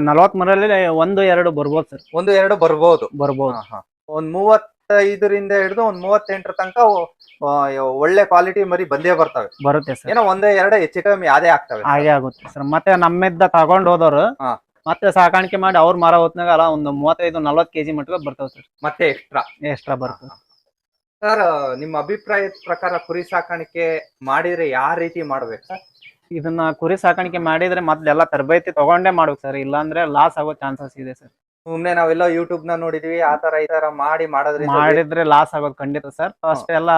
ನಲವತ್ ಮರಲ್ಲಿ ಒಂದು ಎರಡು ಬರ್ಬೋದು ಸರ್ ಒಂದು ಎರಡು ಬರ್ಬೋದು? ಬರ್ಬೋದು. ಒಂದ್ ಮೂವತ್ತೈದರಿಂದ ಹಿಡಿದು ಒಂದ್ ಮೂವತ್ತೆಂಟರ ತನಕ ಒಳ್ಳೆ ಕ್ವಾಲಿಟಿ ಮರಿ ಬಂದೇ ಬರ್ತವೆ. ಬರುತ್ತೆ ಸರ್ ಏನೋ ಒಂದೇ ಎರಡು ಹೆಚ್ಚು ಕಮ್ಮಿ ಅದೇ ಆಗ್ತವೆ. ಹಾಗೆ ಆಗುತ್ತೆ ಸರ್ ಮತ್ತೆ ನಮ್ಮಿಂದ ತಗೊಂಡ್ ಹೋದವರು ಮತ್ತೆ ಸಾಕಾಣಿಕೆ ಮಾಡಿ ಅವ್ರ ಮರ ಹೊತ್ನಾಗ ಅಲ್ಲ ಒಂದು ಮೂವತ್ತೈದು ನಲ್ವತ್ತು ಕೆಜಿ ಮಟ್ಟ ಬರ್ತಾವ ಸರ್ ಮತ್ತೆ ಎಕ್ಸ್ಟ್ರಾ ಎಕ್ಸ್ಟ್ರಾ ಬರ್ತದೆ. ಸರ್ ನಿಮ್ಮ ಅಭಿಪ್ರಾಯದ ಪ್ರಕಾರ ಕುರಿ ಸಾಕಾಣಿಕೆ ಮಾಡಿದ್ರೆ ಯಾವ ರೀತಿ ಮಾಡ್ಬೇಕು ಸರ್? ಇದನ್ನ ಕುರಿ ಸಾಕಾಣಿಕೆ ಮಾಡಿದ್ರೆ ಮೊದ್ಲೆಲ್ಲ ತರಬೇತಿ ತಗೊಂಡೇ ಮಾಡ್ಬೇಕು ಸರ್ ಇಲ್ಲಾಂದ್ರೆ ಲಾಸ್ ಆಗೋ ಚಾನ್ಸಸ್ ಇದೆ ಸರ್. ಸುಮ್ನೆ ನಾವೆಲ್ಲ ಯೂಟ್ಯೂಬ್ನ ನೋಡಿದೀವಿ ಆ ತರ ಈ ತರ ಮಾಡಿ ಮಾಡೋದ್ರಿಂದ ಮಾಡಿದ್ರೆ ಲಾಸ್ ಆಗೋದು ಖಂಡಿತ ಸರ್. ಅಷ್ಟೆಲ್ಲ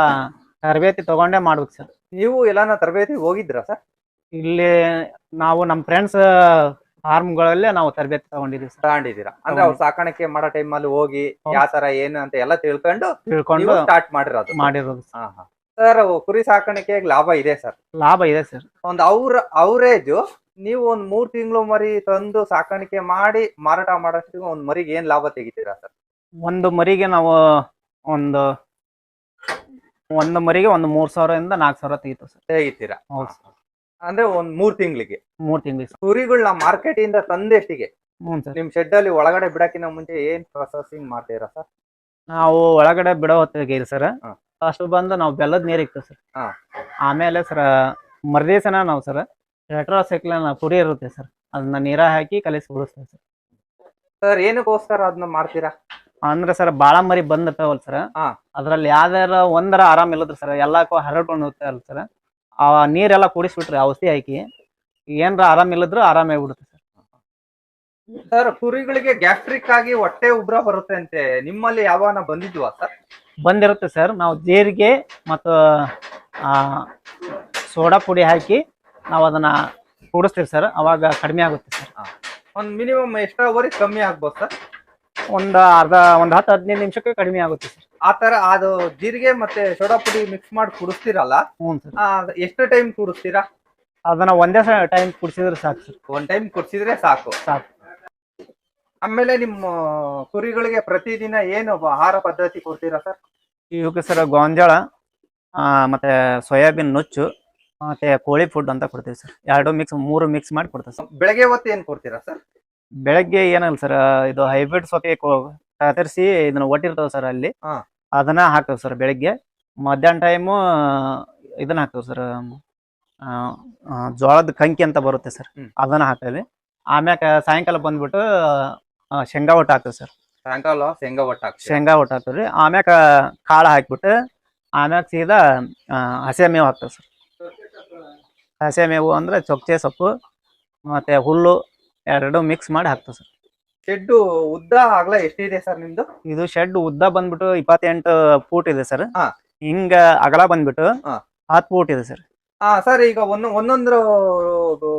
ತರಬೇತಿ ತಗೊಂಡೇ ಮಾಡ್ಬೇಕು ಸರ್. ನೀವು ಎಲ್ಲಾನ ತರಬೇತಿ ಹೋಗಿದ್ರಾ ಸರ್? ಇಲ್ಲಿ ನಾವು ನಮ್ಮ ಫ್ರೆಂಡ್ಸ್ ಫಾರ್ಮ್ಗಳಲ್ಲೇ ನಾವು ತರಬೇತಿ ತಗೊಂಡಿದ್ದೀವಿ ಸರ್. ತಗೊಂಡಿದ್ದೀರಾ? ಅಂದ್ರೆ ಅವ್ರು ಸಾಕಾಣಿಕೆ ಮಾಡೋ ಟೈಮ್ ಅಲ್ಲಿ ಹೋಗಿ ಯಾವ ತರ ಏನು ಅಂತ ಎಲ್ಲ ತಿಳ್ಕೊಂಡು ತಿಳ್ಕೊಂಡು ಸ್ಟಾರ್ಟ್ ಮಾಡಿರೋದು. ಮಾಡಿರೋದು. ಸರ್. ಕುರಿ ಸಾಕಾಣಿಕೆ ಲಾಭ ಇದೆ ಸರ್. ಲಾಭ ಇದೆ ಸರ್. ಒಂದ್ ಅವ್ರ ಅವರೇಜ್ ನೀವು ಒಂದ್ ಮೂರ್ ತಿಂಗಳು ಮರಿ ತಂದು ಸಾಕಾಣಿಕೆ ಮಾಡಿ ಮಾರಾಟ ಮಾಡೋಷ್ಟು ಒಂದ್ ಮರಿಗೆ ಏನ್ ಲಾಭ ತೆಗಿತೀರಾ ಸರ್? ಒಂದು ಮರಿಗೆ ನಾವು ಒಂದು ಒಂದು ಮರಿಗೆ ಒಂದು ಮೂರ್ ಸಾವಿರದಿಂದ ನಾಲ್ಕು ಸಾವಿರ ತೆಗಿತೀವಿ ಸರ್. ತೆಗಿತೀರಾ? ಹೌದು ಸರ್. ಅಂದ್ರೆ ಒಂದ್ ಮೂರ್ ತಿಂಗಳಿಗೆ. ಮೂರ್ ತಿಂಗಳಿಗೆ ಕುರಿಗಳನ್ನ ಮಾರ್ಕೆಟ್ ಇಂದ ತಂದೆಷ್ಟಿಗೆ ಹ್ಞೂ ಸರ್. ನಿಮ್ ಶೆಡ್ ಅಲ್ಲಿ ಒಳಗಡೆ ಬಿಡಕ್ಕಿಂತ ಮುಂಚೆ ಏನ್ ಪ್ರೊಸೆಸಿಂಗ್ ಮಾಡ್ತೀರಾ ಸರ್? ನಾವು ಒಳಗಡೆ ಬಿಡೋ ಹೊತ್ತಿಗೆ ಇಲ್ಲ ಸರ್. ಹಾ. ಫಸ್ಟ್ ಬಂದು ನಾವು ಬೆಲ್ಲದ ನೀರು ಇಕ್ತೀವಿ ಸರ್. ಹಾ. ಆಮೇಲೆ ಸರ್ ಮರ್ದೇಸನ ನಾವು ಸರ್ ನಾವು ಕುರಿ ಇರುತ್ತೆ ಸರ್. ಅದನ್ನ ನೀರ ಹಾಕಿ ಕಲಿಸಿ ಬಿಡಿಸ್ತೇವೆ ಸರ್. ಸರ್ ಏನಕ್ಕೋಸ್ಕರ ಅದನ್ನ ಮಾಡ್ತೀರಾ? ಅಂದ್ರೆ ಸರ್ ಬಾಳ ಮರಿ ಬಂದಿರ್ತಾವಲ್ ಸರ್. ಹಾ. ಅದ್ರಲ್ಲಿ ಯಾವ್ದಾರ ಒಂದರ ಆರಾಮ್ ಇಲ್ಲದ್ರಿ ಸರ್ ಎಲ್ಲಕ್ಕೂ ಹರಡ್ಕೊಂಡು ಹೋಗ್ತಾರಲ್ಲ ಸರ್. ಆ ನೀರೆಲ್ಲ ಕುಡಿಸ್ಬಿಟ್ರಿ ಔಷಧಿ ಹಾಕಿ ಏನ್ರ ಆರಾಮ್ ಇಲ್ಲದ್ರು ಆರಾಮ್ ಆಗ್ಬಿಡುತ್ತೆ ಸರ್. ಸರ್ ಕುರಿಗಳಿಗೆ ಗ್ಯಾಸ್ಟ್ರಿಕ್ ಆಗಿ ಹೊಟ್ಟೆ ಉಬ್ರ ಬರುತ್ತೆ ಅಂತೆ ನಿಮ್ಮಲ್ಲಿ ಯಾವನ ಬಂದಿದ್ವಾ ಸರ್? ಬಂದಿರುತ್ತೆ ಸರ್. ನಾವು ಜೀರಿಗೆ ಮತ್ತು ಆ, ಸೋಡಾ ಪುಡಿ ಹಾಕಿ ನಾವು ಅದನ್ನ ಕುಡಿಸ್ತೀವಿ ಸರ್. ಅವಾಗ ಕಡಿಮೆ ಆಗುತ್ತೆ ಸರ್. ಒಂದ್ ಮಿನಿಮಮ್ ಎಷ್ಟಾವರೆಗೆ ಕಮ್ಮಿ ಆಗ್ಬೋದು ಸರ್? ಒಂದು ಅರ್ಧ ಒಂದು ಹತ್ತು ಹದಿನೈದು ನಿಮಿಷಕ್ಕೆ ಕಡಿಮೆ ಆಗುತ್ತೆ ಸರ್. ಆ ತರ ಅದು ಜೀರಿಗೆ ಮತ್ತೆ ಸೋಡಾ ಪುಡಿ ಮಿಕ್ಸ್ ಮಾಡಿ ಕುಡಿಸ್ತೀರಲ್ಲ ಹ್ಞೂ ಸರ್. ಆ, ಎಷ್ಟು ಟೈಮ್ ಕುಡಿಸ್ತೀರಾ? ಅದನ್ನ ಒಂದೇ ಟೈಮ್ ಕುಡಿಸಿದ್ರೆ ಸಾಕು ಸರ್. ಒಂದ್ ಟೈಮ್ ಕುಡಿಸಿದ್ರೆ ಸಾಕು. ಸಾಕು. ಆಮೇಲೆ ನಿಮ್ಮ ಕುರಿಗಳಿಗೆ ಪ್ರತಿದಿನ ಏನು ಆಹಾರ ಪದ್ಧತಿ ಕೊಡ್ತೀರಾ ಸರ್? ಇವಕ್ಕೆ ಸರ್ ಗೋಂಜಾಳ ಆ, ಮತ್ತೆ ಸೋಯಾಬೀನ್ ನುಚ್ಚು ಮತ್ತೆ ಕೋಳಿ ಫುಡ್ ಅಂತ ಕೊಡ್ತೀವಿ ಸರ್. ಎರಡು ಮಿಕ್ಸ್ ಮೂರು ಮಿಕ್ಸ್ ಮಾಡಿ ಕೊಡ್ತೀವಿ ಸರ್. ಬೆಳಗ್ಗೆ ಹೊತ್ತು ಏನ್ ಕೊಡ್ತೀರಾ ಸರ್? ಬೆಳಗ್ಗೆ ಏನಲ್ಲ ಸರ್ ಇದು ಹೈಬ್ರಿಡ್ ಸೊಪ್ಪೆ ಕತ್ತರಿಸಿ ಇದನ್ನ ಒಟ್ಟಿರ್ತಾವ ಸರ್ ಅಲ್ಲಿ. ಅದನ್ನ ಹಾಕ್ತೇವೆ ಸರ್ ಬೆಳಿಗ್ಗೆ. ಮಧ್ಯಾಹ್ನ ಟೈಮು ಇದನ್ನ ಹಾಕ್ತೇವೆ ಸರ್ ಜೋಳದ ಕಂಕಿ ಅಂತ ಬರುತ್ತೆ ಸರ್ ಅದನ್ನ ಹಾಕ್ತೇವೆ. ಆಮ್ಯಾಕ ಸಾಯಂಕಾಲ ಬಂದ್ಬಿಟ್ಟು ಶೇಂಗಾ ಒಟ್ಟು ಹಾಕ್ತೇವೆ ಸರ್ ಸಾಯಂಕಾಲ ಶೇಂಗಾ ಒಟ್ಟು ಶೇಂಗಾ ಒಟ್ಟು ಹಾಕ್ತೇವ್ರಿ ಆಮ್ಯಾಕ ಕಾಳು ಹಾಕ್ಬಿಟ್ಟು ಆಮ್ಯಾಕ ಸೀದಾ ಹಸೆ ಮೇವು ಹಾಕ್ತೇವೆ ಸರ್ ಹಸಿ ಮೇವು ಅಂದ್ರೆ ಚೊಕ್ಚೆ ಸೊಪ್ಪು ಮತ್ತೆ ಹುಲ್ಲು ಎರಡು ಮಿಕ್ಸ್ ಮಾಡಿ ಹಾಕ್ತೇವೆ ಸರ್ ಶೆಡ್ ಉದ್ದ ಅಗಲ ಎಷ್ಟಿದೆ ಸರ್ ನಿಮ್ದು? ಇದು ಶೆಡ್ ಉದ್ದ ಬಂದ್ಬಿಟ್ಟು ಇಪ್ಪತ್ತೆಂಟು ಫೂಟ್ ಇದೆ ಸರ್. ಹಾ. ಹಿಂಗ ಅಗಲ ಬಂದ್ಬಿಟ್ಟು ಹಾ. ಹತ್ತು ಫೂಟ್ ಇದೆ ಸರ್. ಹಾ ಸರ್ ಈಗ ಒಂದ್ ಒಂದೊಂದು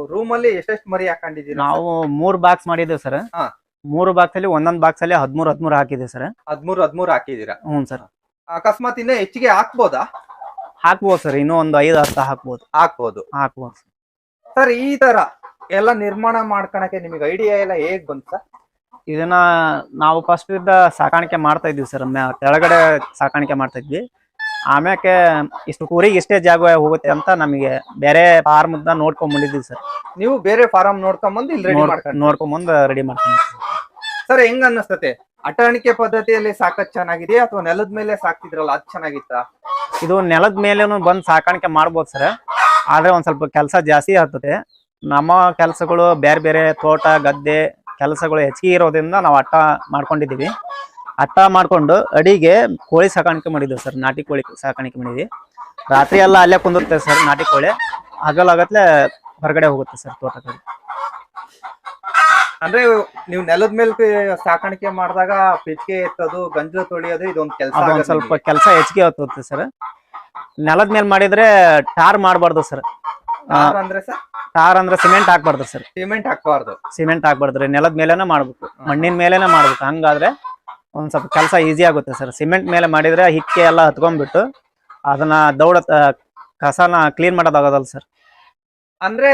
ರೂಮ್ ಅಲ್ಲಿ ಎಷ್ಟೆಷ್ಟು ಮರಿ ಹಾಕೊಂಡಿದ್ದೀವಿ ನಾವು ಮೂರ್ ಬಾಕ್ಸ್ ಮಾಡಿದ್ದೇವೆ ಸರ್. ಹಾ. ಮೂರು ಬಾಕ್ಸ್ ಅಲ್ಲಿ ಒಂದೊಂದ್ ಬಾಕ್ಸ್ ಅಲ್ಲಿ ಹದ್ಮೂರ್ ಹದ್ಮೂರ್ ಹಾಕಿದೆ ಸರ್. ಹದ್ಮೂರ್ ಹದ್ಮೂರ್ ಹಾಕಿದೀರಾ ಹ್ಞೂ ಸರ್. ಅಕಸ್ಮಾತ್ ಇನ್ನ ಹೆಚ್ಚಿಗೆ ಹಾಕ್ಬೋದಾ? ಹಾಕ್ಬೋದು ಸರ್ ಇನ್ನೂ ಒಂದು ಐದು ಹತ್ತು ಹಾಕ್ಬೋದು. ಹಾಕ್ಬೋದು. ಹಾಕ್ಬೋದು ಸರ್. ಈ ತರ ಎಲ್ಲ ನಿರ್ಮಾಣ ಮಾಡ್ಕೊಳಕ್ಕೆ ನಿಮಗೆ ಐಡಿಯಾ ಎಲ್ಲ ಹೇಗ್ ಬಂತ ಸರ್? ಇದನ್ನ ನಾವು ಫಸ್ಟ್ ಇದ್ದ ಸಾಕಾಣಿಕೆ ಮಾಡ್ತಾ ಇದ್ವಿ ಸರ್ ಕೆಳಗಡೆ ಸಾಕಾಣಿಕೆ ಮಾಡ್ತಾ ಇದ್ವಿ. ಆಮ್ಯಾಕೆ ಇಷ್ಟು ಊರಿಗೆ ಇಷ್ಟೇ ಜಾಗ ಹೋಗುತ್ತೆ ಅಂತ ನಮಗೆ ಬೇರೆ ಫಾರ್ಮ್ ನೋಡ್ಕೊಂಡ್ ಬಂದಿದ್ವಿ ಸರ್ ನೀವು ಬೇರೆ ಫಾರಂ ನೋಡ್ಕೊಂಬಂದು ಇಲ್ಲಿ ರೆಡಿ ಮಾಡ್ಕೊಂಡು ನೋಡ್ಕೊಂಡ್ ಬಂದು ರೆಡಿ ಮಾಡ್ತೀನಿ ಸರ್ ಹೆಂಗ ಅನ್ನಿಸ್ತತೆ ಅಟಾಣಿಕೆ ಪದ್ಧತಿಯಲ್ಲಿ ಸಾಕದ್ ಚೆನ್ನಾಗಿದೆ ಅಥವಾ ನೆಲದ ಮೇಲೆ ಸಾಕ್ತಿದ್ರಲ್ಲ ಅದ್ ಚೆನ್ನಾಗಿತ್ತ? ಇದು ನೆಲದ ಮೇಲೇನು ಬಂದು ಸಾಕಾಣಿಕೆ ಮಾಡ್ಬೋದು ಸರ್ ಆದ್ರೆ ಒಂದ್ ಸ್ವಲ್ಪ ಕೆಲಸ ಜಾಸ್ತಿ ಆಗ್ತದೆ. ನಮ್ಮ ಕೆಲಸಗಳು ಬೇರೆ ಬೇರೆ ತೋಟ ಗದ್ದೆ ಕೆಲಸಗಳು ಹೆಚ್ಚಿಗೆ ಇರೋದ್ರಿಂದ ನಾವು ಅಟ್ಟ ಮಾಡ್ಕೊಂಡಿದ್ದೀವಿ. ಅಟ್ಟ ಮಾಡ್ಕೊಂಡು ಅಡಿಗೆ ಕೋಳಿ ಸಾಕಾಣಿಕೆ ಮಾಡಿದ್ದೀವಿ ಸರ್. ನಾಟಿ ಕೋಳಿ ಸಾಕಾಣಿಕೆ ಮಾಡಿದ್ವಿ ರಾತ್ರಿ ಎಲ್ಲ ಅಲ್ಲೇ ಕುಂದಿರುತ್ತೆ ಸರ್ ನಾಟಿ ಕೋಳಿ. ಹಗಲಾಗತ್ಲೆ ಹೊರಗಡೆ ಹೋಗುತ್ತೆ ಸರ್ ತೋಟ ಕಡೆ ಅಂದ್ರೆ ನೀವು ನೆಲದ ಮೇಲೆ ಸಾಕಾಣಿಕೆ ಮಾಡಿದಾಗ ಪಿಚ್ಕೆ ಎತ್ತೋದು ಗಂಜಲ ತೊಳಿಯೋದು ಇದೊಂದು ಕೆಲಸ ಅದೊಂದ್ ಸ್ವಲ್ಪ ಕೆಲಸ ಹೆಚ್ಚಿಗೆ ಆಗ್ತದೆ ಸರ್. ನೆಲದ ಮೇಲೆ ಮಾಡಿದ್ರೆ ಟಾರ್ ಮಾಡಬಾರ್ದು ಸರ್. ಅಂದ್ರೆ ಸರ್? ಟಾರ್ ಅಂದ್ರೆ ಸಿಮೆಂಟ್ ಹಾಕ್ಬಾರ್ದು ಸರ್. ಸಿಮೆಂಟ್ ಹಾಕಬಾರ್ದು. ಸಿಮೆಂಟ್ ಹಾಕ್ಬಾರ್ದ್ರಿ ನೆಲದ ಮೇಲೆನೆ ಮಾಡ್ಬೇಕು. ಮಣ್ಣಿನ ಮೇಲೆನೆ ಮಾಡ್ಬೇಕು. ಹಂಗಾದ್ರೆ ಒಂದ್ ಸ್ವಲ್ಪ ಕೆಲಸ ಈಸಿ ಆಗುತ್ತೆ ಸರ್. ಸಿಮೆಂಟ್ ಮೇಲೆ ಮಾಡಿದ್ರೆ ಹಿಕ್ಕೆ ಎಲ್ಲ ಹತ್ಕೊಂಡ್ಬಿಟ್ಟು ಅದನ್ನ ದೌಡ ಕಸನ ಕ್ಲೀನ್ ಮಾಡೋದಾಗೋದಲ್ಲ ಸರ್. ಅಂದ್ರೆ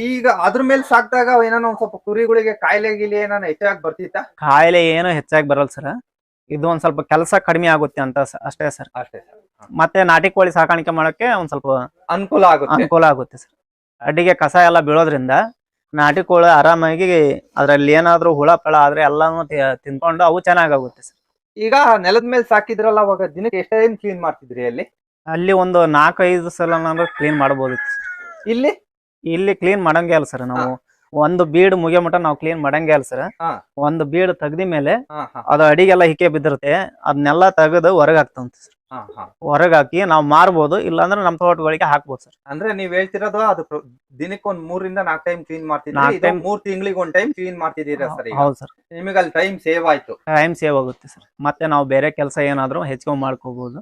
ಈಗ ಅದ್ರ ಮೇಲೆ ಸಾಕ್ದಾಗ ಏನೋ ಒಂದ್ ಸ್ವಲ್ಪ ಕುರಿಗಳಿಗೆ ಕಾಯಿಲೆ ಗಿಲೆ ಏನಾನ ಹೆಚ್ಚಾಗಿ ಬರ್ತಿತ್ತ? ಕಾಯಿಲೆ ಏನು ಹೆಚ್ಚಾಗಿ ಬರಲ್ಲ ಸರ್. ಇದು ಒಂದ್ ಸ್ವಲ್ಪ ಕೆಲಸ ಕಡಿಮೆ ಆಗುತ್ತೆ ಅಂತ ಸ- ಅಷ್ಟೇ ಸರ್. ಅಷ್ಟೇ ಸರ್. ಮತ್ತೆ ನಾಟಿ ಕೋಳಿ ಸಾಕಾಣಿಕೆ ಮಾಡೋಕೆ ಒಂದ್ ಸ್ವಲ್ಪ ಅನುಕೂಲ ಆಗುತ್ತೆ. ಅನುಕೂಲ ಆಗುತ್ತೆ ಸರ್. ಅಡ್ಡಿಗೆ ಕಸ ಎಲ್ಲ ಬೀಳೋದ್ರಿಂದ ನಾಟಿ ಕೋಳಿ ಆರಾಮಾಗಿ ಅದ್ರಲ್ಲಿ ಏನಾದ್ರೂ ಹುಳ ಪಳ ಆದ್ರೆ ಎಲ್ಲಾನು ತಿನ್ಕೊಂಡು ಅವು ಚೆನ್ನಾಗಾಗುತ್ತೆ ಸರ್. ಈಗ ನೆಲದ ಮೇಲೆ ಸಾಕಿದ್ರಲ್ಲ ಅವಾಗ ದಿನಕ್ಕೆ ಎಷ್ಟೇ ಕ್ಲೀನ್ ಮಾಡ್ತಿದ್ರಿ ಅಲ್ಲಿ? ಅಲ್ಲಿ ಒಂದು ನಾಲ್ಕೈದು ಸಲ ಕ್ಲೀನ್ ಮಾಡಬಹುದು ಸರ್. ಇಲ್ಲಿ? ಇಲ್ಲಿ ಕ್ಲೀನ್ ಮಾಡಂಗೆ ಅಲ್ಲ ಸರ್ ನಾವು. ಒಂದು ಬೀಡ್ ಮುಗಿಯೋ ಮಟ್ಟ ನಾವು ಕ್ಲೀನ್ ಮಾಡಂಗೆ ಅಲ್ಲ ಸರ್ ಹಾ. ಒಂದು ಬೀಡ್ ತೆಗ್ದಿ ಮೇಲೆ ಹಾ ಹಾ. ಅದು ಅಡಿಗೆಲ್ಲ ಹಿಕ್ಕೆ ಬಿದ್ದಿರುತ್ತೆ. ಅದನ್ನೆಲ್ಲ ತೆಗೆದು ಹೊರಗೆ ಹಾಕ್ತಂತ ಸರ್ ಹಾ ಹಾ. ಹೊರಗೆ ಹಾಕಿ ನಾವು ಮಾರ್ಬೋದು ಇಲ್ಲಾಂದ್ರೆ ನಮ್ಮ ತೋಟಗಳಿಗೆ ಹಾಕ್ಬೋದು ಸರ್ ಅಂದ್ರೆ ನೀವ್ ಹೇಳ್ತಿರೋದು ಅದು ಪ್ರ- ದಿನಕ್ಕೆ ಒಂದ್ ಮೂರಿಂದ ನಾಲ್ಕು ಟೈಮ್ ಕ್ಲೀನ್ ಮಾಡ್ತೀನಿ ನಾಲ್ಕ್ ಇದು time- ಮೂರ್ ತಿಂಗಳಿಗೆ ಒಂದ್ ಟೈಮ್ ಕ್ಲೀನ್ ಮಾಡ್ತಿದ್ದೀರಾ ಸರ್ ಈಗ? ಹೌದು ಸರ್ ನಿಮಗೆ ಅಲ್ಲಿ ಟೈಮ್ ಸೇವ್ ಆಯ್ತು. ಟೈಮ್ ಸೇವ್ ಆಗುತ್ತೆ ಸರ್ ಮತ್ತೆ ನಾವು ಬೇರೆ ಕೆಲಸ ಏನಾದ್ರು ಹೆಚ್ಕೊಂಡ್ ಮಾಡ್ಕೋಬಹುದು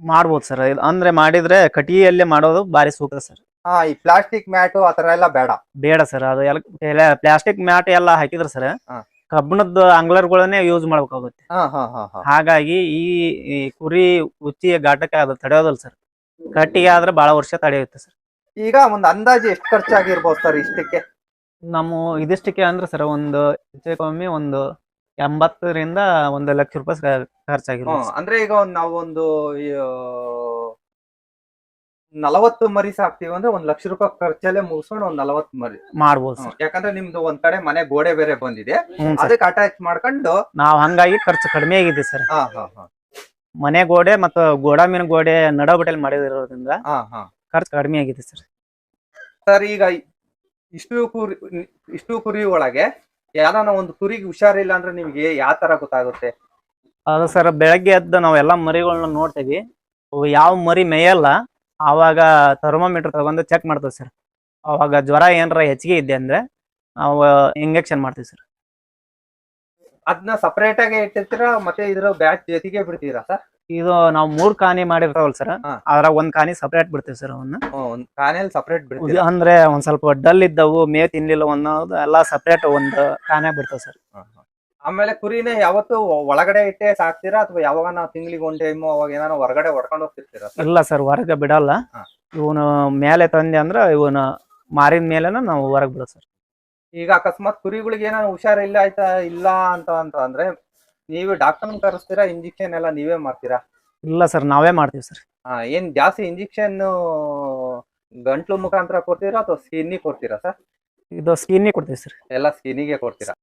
ಮಾಡ್ಬೋದು ಸರ್ ಅಂದ್ರೆ ಮಾಡಿದ್ರೆ ಕಟಿಯಲ್ಲೇ ಮಾಡೋದು ಬಾರಿ ಸೂಕ್ತ ಸರ್ ಹಾ ಈ ಪ್ಲಾಸ್ಟಿಕ್ ಮ್ಯಾಟು ಆತರ ಎಲ್ಲ ಬೇಡ. ಬೇಡ ಸರ್ ಅದು ಎಲ್ಲ ಪ್ಲಾಸ್ಟಿಕ್ ಮ್ಯಾಟ್ ಎಲ್ಲ ಹಾಕಿದ್ರ ಸರ್ ಹಾ. ಕಬ್ಬಿಣದ ಅಂಗ್ಲರ್ಗಳನ್ನೇ ಯೂಸ್ ಮಾಡ್ಬೇಕಾಗುತ್ತೆ. ಹಾ ಹಾ ಹಾ ಹಾ. ಹಾಗಾಗಿ ಈ ಈ ಕುರಿ ಉಚ್ಚಿ ಘಾಟಕ್ಕೆ ಅದು ತಡೆಯೋದಲ್ಲ ಸರ್ ಕಟ್ಟಿಗೆ ಆದ್ರೆ ಬಹಳ ವರ್ಷ ತಡೆಯುತ್ತೆ ಸರ್ ಈಗ ಒಂದ್ ಅಂದಾಜು ಎಷ್ಟು ಖರ್ಚಾಗಿರ್ಬೋದು ಸರ್ ಇಷ್ಟಕ್ಕೆ? ನಮ್ಮ ಇದಿಷ್ಟಕ್ಕೆ ಅಂದ್ರೆ ಸರ್ ಒಂದು ಹೆಚ್ಚು ಕಮ್ಮಿ ಒಂದು ಎಂಬತ್ತರಿಂದ ಒಂದು ಲಕ್ಷ ರೂಪಾಯಿ ಖರ್ಚಾಗಿರ್ಬೋದು ಹ್ಮ್. ಅಂದ್ರೆ ಈಗ ಒಂದ್ ನಾವು ಒಂದು ನಲವತ್ತು ಮರಿ ಸಾಕ್ತಿವಿ ಅಂದ್ರೆ ಒಂದ್ ಲಕ್ಷ ರೂಪಾಯಿ ಖರ್ಚಲ್ಲೇ ಮುಗಿಸ್ಕೊಂಡು ಒಂದ್ ನಲವತ್ತು ಮರಿ. ಮಾಡ್ಬೋದು ಸರ್. ಯಾಕಂದ್ರೆ ನಿಮ್ದು ಒಂದ್ ಕಡೆ ಮನೆ ಗೋಡೆ ಬೇರೆ ಬಂದಿದೆ. ಹ್ಞೂ ಸರ್. ಅದಕ್ಕೆ ಅಟ್ಯಾಚ್ ಮಾಡ್ಕೊಂಡು ನಾವ್ ಹಂಗಾಗಿ ಖರ್ಚು ಕಡಿಮೆ ಆಗಿದೆ ಸರ್. ಹಾ ಹಾ ಹಾ. ಮನೆ ಗೋಡೆ ಮತ್ತು ಗೋಡಾಮಿನ ಗೋಡೆ ನಡಬಟಲ್ ಮಾಡಿರೋದ್ರಿಂದ ಹಾ ಹಾ. ಖರ್ಚು ಕಡಿಮೆ ಆಗಿದೆ ಸರ್. ಸರ್ ಈಗ ಇಷ್ಟು ಕುರಿ ಇಷ್ಟು ಕುರಿ ಒಳಗೆ ಯಾವ್ದಾನ ಒಂದು ಕುರಿಗೆ ಹುಷಾರಿಲ್ಲ ಅಂದ್ರೆ ನಿಮ್ಗೆ ಯಾವ ತರ ಗೊತ್ತಾಗುತ್ತೆ? ಅದು ಸರ್ ಬೆಳಗ್ಗೆ ಎದ್ದು ನಾವೆಲ್ಲ ಮರಿಗಳನ್ನ ನೋಡ್ತೀವಿ. ಅವು ಯಾವ ಮರಿ ಮೇಯಲ್ಲ ಆವಾಗ ಥರ್ಮೋಮೀಟರ್ ತಗೊಂಡು ಚೆಕ್ ಮಾಡ್ತೀವಿ ಸರ್ ಅವಾಗ ಜ್ವರ ಏನಾರ ಹೆಚ್ಚಿಗೆ ಇದೆ ಅಂದ್ರೆ ನಾವು ಇಂಜೆಕ್ಷನ್ ಮಾಡ್ತೀವಿ ಸರ್ ಅದನ್ನ ಸಪರೇಟ್ ಆಗಿ ಇಟ್ಟಿರ್ತೀರಾ ಮತ್ತೆ ಇದ್ರ ಬ್ಯಾಚ್ ಜೊತೆಗೆ ಬಿಡ್ತೀರಾ ಸರ್ ಇದು ನಾವು ಮೂರ್ ಕಾನಿ ಮಾಡಿರ್ತಾವಲ್ ಸರ್ ಹಾ. ಅದ್ರಾಗ ಒಂದ್ ಕಾನಿ ಸಪರೇಟ್ ಬಿಡ್ತೀವಿ ಸರ್ ಅವನ್ನ. ಒಂದ್ ಕಾನೆಲ್ ಸಪರೇಟ್ ಬಿಡ್ತೀರಾ? ಅಂದ್ರೆ ಒಂದ್ ಸ್ವಲ್ಪ ಡಲ್ ಇದ್ದವು ಮೇ ತಿನ್ಲಿಲ್ಲ ಅನ್ನೋದು ಎಲ್ಲಾ ಸಪರೇಟ್ ಒಂದು ಕಾನೆ ಬಿಡ್ತಾವ್ ಸರ್ ಹಾ, ಹಾ. ಆಮೇಲೆ ಕುರಿನೇ ಯಾವತ್ತು ಒಳಗಡೆ ಇಟ್ಟೆ ಸಾಕ್ತೀರಾ ಅಥವಾ ಯಾವಾಗ ನಾವು ತಿಂಗಳಿಗೆ ಒಂದ್ ಟೈಮ್ ಅವಾಗ ಏನಾರ ಹೊರಗಡೆ ಹೊಡ್ಕೊಂಡು ಹೋಗ್ತಿರ್ತೀರಾ ಸರ್? ಇಲ್ಲ ಸರ್ ಹೊರಗೆ ಬಿಡಲ್ಲ. ಹಾ. ಇವನು ಮೇಲೆ ತಂದೆ ಅಂದ್ರೆ ಇವನ ಮಾರಿದ ಮೇಲೆನ ನಾವು ಹೊರಗೆ ಬಿಡೋದು ಸರ್. ಈಗ ಅಕಸ್ಮಾತ್ ಕುರಿಗಳಿಗೆ ಏನಾರ ಹುಷಾರಿಲ್ಲ ಆಯ್ತಾ ಇಲ್ಲ ಅಂತ ಅಂತ ಅಂದ್ರೆ ನೀವು ಡಾಕ್ಟರ್ ಕರೆಸ್ತೀರಾ ಇಂಜೆಕ್ಷನ್ ಎಲ್ಲ ನೀವೇ ಮಾಡ್ತೀರಾ? ಇಲ್ಲ ಸರ್ ನಾವೇ ಮಾಡ್ತೀವಿ ಸರ್. ಆ, ಏನ್ ಜಾಸ್ತಿ ಇಂಜೆಕ್ಷನ್ ಗಂಟ್ಲು ಮುಖಾಂತರ ಕೊಡ್ತೀರಾ ಅಥವಾ ಸ್ಕಿನ್ನಿಗೆ ಕೊಡ್ತೀರಾ ಸರ್? ಇದು ಸ್ಕಿನ್ನಿಗೆ ಕೊಡ್ತೀವಿ ಸರ್. ಎಲ್ಲ ಸ್ಕಿನ್ನಿಗೆ ಕೊಡ್ತೀರಾ?